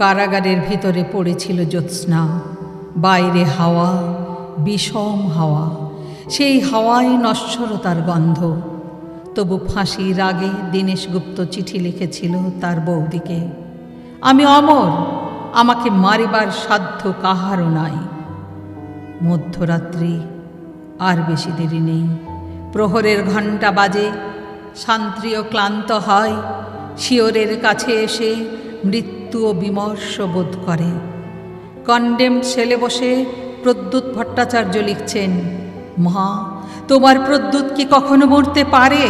কারাগারের ভিতরে পড়েছিল জ্যোৎস্না। বাইরে হাওয়া, বিষম হাওয়া। সেই হাওয়ায় নশ্বরতার গন্ধ। তবু ফাঁসির আগে দীনেশ গুপ্ত চিঠি লিখেছিল তার বৌদিকে। আমি অমর, আমাকে মারিবার সাধ্য কাহারও নাই। মধ্যরাত্রি আর বেশি দেরি নেই। প্রহরের ঘণ্টা বাজে শান্ত্রীয় ক্লান্ত হয়। শিওরের কাছে এসে মৃত্যু ও বিমর্ষ বোধ করে। কন্ডেম ছেলে বসে প্রদ্যুৎ ভট্টাচার্য লিখছেন মা তোমার প্রদ্যুৎ কি কখনো মরতে পারে?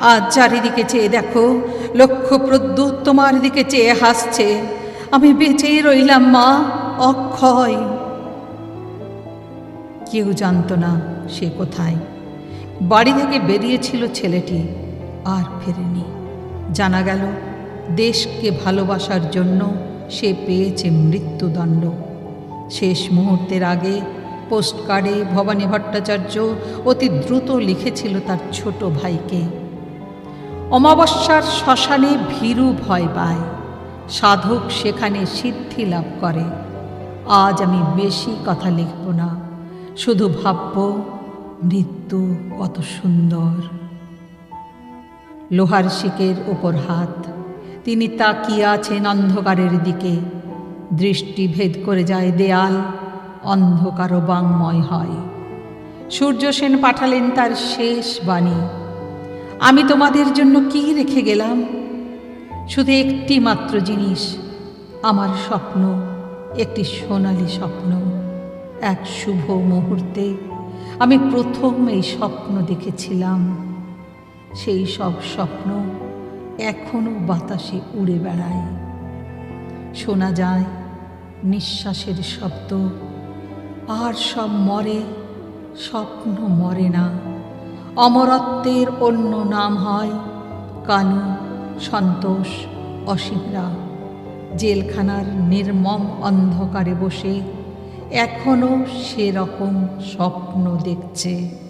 আজ চারিদিকে চেয়ে দেখো, লক্ষ প্রদ্যুৎ তোমার দিকে চেয়ে হাসছে। আমি বেঁচেই রইলাম, মা, অক্ষয়। কেউ জানতো না সে কোথায়। বাড়ি থেকে বেরিয়েছিল ছেলেটি, আর ফেরেনি। জানা গেল দেশকে ভালোবাসার জন্য সে পেয়েছে মৃত্যুদণ্ড। শেষ মুহূর্তের আগে পোস্টকার্ডে ভবানী ভট্টাচার্য অতি দ্রুত লিখেছিল তার ছোট ভাইকে, অমাবস্যার শ্মশানে ভীরু ভয় পায়। সাধক সেখানে সিদ্ধি লাভ করে। আজ আমি বেশি কথা লিখব না। শুধু ভাবব মৃত্যু কত সুন্দর। লোহার শিকের ওপর হাত তিনি তাকিয়ে আছেন অন্ধকারের দিকে। দৃষ্টি ভেদ করে যায় দেয়াল, অন্ধকারও বাংময় হয়। সূর্য সেন পাঠালেন তার শেষ বাণী। আমি তোমাদের জন্য কি রেখে গেলাম? শুধু একটি মাত্র জিনিস, আমার স্বপ্ন, একটি সোনালি স্বপ্ন, এক শুভ মুহূর্তে। আমি প্রথম এই স্বপ্ন দেখেছিলাম। সেই সব স্বপ্ন এখনও বাতাসে উড়ে বেড়ায়। শোনা যায় নিঃশ্বাসের শব্দ, আর সব মরে, স্বপ্ন মরে না। অমরত্বের অন্য নাম হয় কানু, সন্তোষ, অসীমরা। জেলখানার নির্মম অন্ধকারে বসে এখনও সেরকম স্বপ্ন দেখছে।